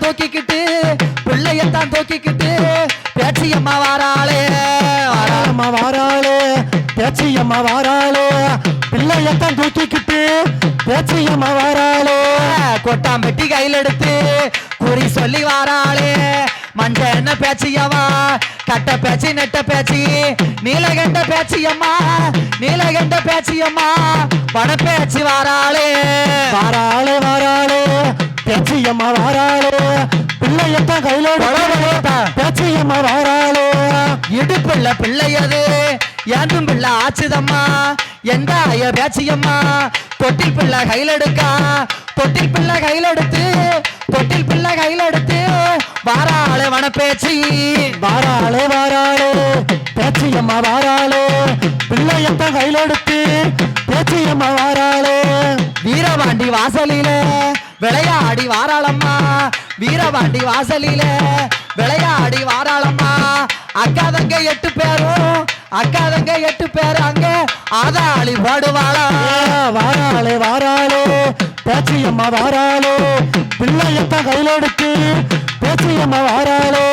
தூக்கிக்கிட்டு பிள்ளையத்தான் தூக்கிக்கிட்டு பேச்சியம்மா வாராளே. வாரா அம்மா வாராளே பேச்சியம்மா வாராளே. பிள்ளையத்தான் தூக்கிக்கிட்டு பேச்சியம்மா வாராளே. கொட்டாம்பெட்டி கையில் எடுத்து குறி சொல்லி வாராளே. மஞ்ச என்ன பேச்சியவா கட்ட பேச்சு நெட்ட பேச்சு. நீலகண்ட பேச்சியம்மா நீலகண்ட பேச்சியம்மா பண பேச்சு வாராளே வாராளே வாராளே. பேச்சியம்மா வாராளே. பிள்ளையத்தான் கையிலோட பேச்சியம்மா வாராளே. இடுப்புள்ள பிள்ளையது ஏந்தும் பிள்ளை ஆச்சுதம்மா. எந்த ஐய பேச்சியம்மா? தொட்டில் பிள்ளை கையில் எடுக்கா தொட்டில் பிள்ளை கையில் எடுத்து தொட்டில் பிள்ளை கையில் எடுத்து வாராளே வன பேச்சு வாராளே வாராளே. பேச்சியம்மா வாராளே. பிள்ளையத்தான் கையில எடுத்து பேச்சியம்மா வாராளே. வீரபாண்டி வாசலில விளையாடி வாராளம்மா. வீரபாண்டி வாசலில விளையாடி வாராளம்மா. அக்கா தங்க எட்டு பேரும் அக்கா தங்க எட்டு பேரும் அங்க ஆதாளி பாடுவாளா. வாராளே வாராளே பேச்சியம்மா வாராளே பிள்ளையத்தான் கையில எடுத்து பேச்சியம்மா வாராளே.